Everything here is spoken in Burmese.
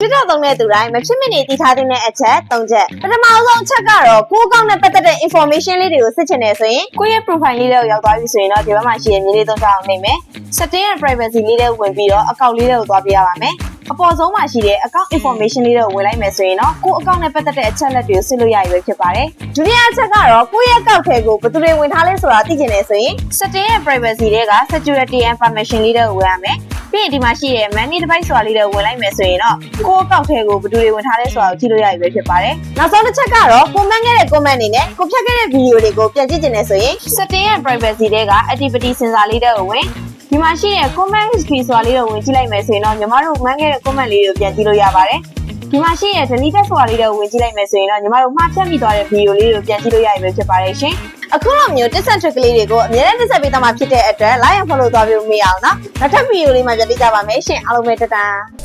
Twitter သုံးတဲ့သူတိုင်းမဖြစ်မနေတည်ထားတဲ့အချက်၃ချက်ပထမဆုံးအချက်ကတော့ကိုယ့်အကောင့်နဲ့ပတ်သက်တဲ့ information လေးတွေကိုစစ်ချင်တယ်ဆိုရင်ကိုယ့်ရဲ့ profile လေးတွေကိုရောက်သွားပြီဆိုရင်တော့ဒီဘက်မှာရှိတဲ့မြေလေးသုံးချအောင်နိုင်မယ် setting and privacy လေးတွေကိုဝင်ပြီးတော့ account လေးတွေကိုသွားပြရပါမယ်အပေါ်ဆုံးမှာရှိတဲ့ account information လေးတွေကိုဝင်လိုက်မယ်ဆိုရင်တော့ကိုယ့် account နဲ့ပတ်သက်တဲ့အချက်လက်တွေကိုစစ်လို့ရပြီဖြစ်ပါတယ်ဒုတိယအချက်ကတော့ကိုယ့်ရဲ့ account ထဲကိုဘယ်သူတွေဝင်ထားလဲဆိုတာသိချင်တယ်ဆိုရင် setting and privacy တွေက security and permission လေးတွေကိုဝင်ရမယ် ပြီးရင်ဒီမှာရှိတဲ့ manage device ဆိုတာလေးတွေကိုဝင်လိုက်မယ်ဆိုရင်တော့ကိုယ့် account ထဲကိုဘယ်သူတွေဝင်ထားလဲဆိုတာကိုကြည့်လို့ရပြီဖြစ်ပါတယ်နောက်ဆုံးတစ်ချက်ကတော့ comment ခဲ့တဲ့ comment အနေနဲ့ကိုဖြတ်ခဲ့တဲ့ video တွေကိုပြန်ကြည့်ချင်တယ်ဆိုရင် setting and privacy တွေက activity sensor လေးတွေကိုဝင်ဒီမှာရှိတဲ့ comment history ဆိုတာလေးကိုဝင်ကြည့်လိုက်မယ်ဆိုရင်တော့ညီမတို့မှန်းခဲ့တဲ့ comment လေးတွေကိုပြန်ကြည့်လို့ရပါတယ်ဒီမှာရှိတဲ့ delete ဆိုတာလေးတွေကိုဝင်ကြည့်လိုက်မယ်ဆိုရင်တော့ညီမတို့မှားဖြတ်မိသွားတဲ့ video လေးတွေကိုပြန်ကြည့်လို့ရပြီဖြစ်ပါတယ်ရှင် အခုလိုမျိုး tips and trick လေးတွေကိုအများနဲ့တက်ဆက်ပေးသွားမှာဖြစ်တဲ့အတွက် like and follow သွားပြီးမရအောင်နော်နောက်ထပ် video လေးမှာပြန်တွေ့ကြပါမယ်ရှင်အားလုံးပဲတတန်း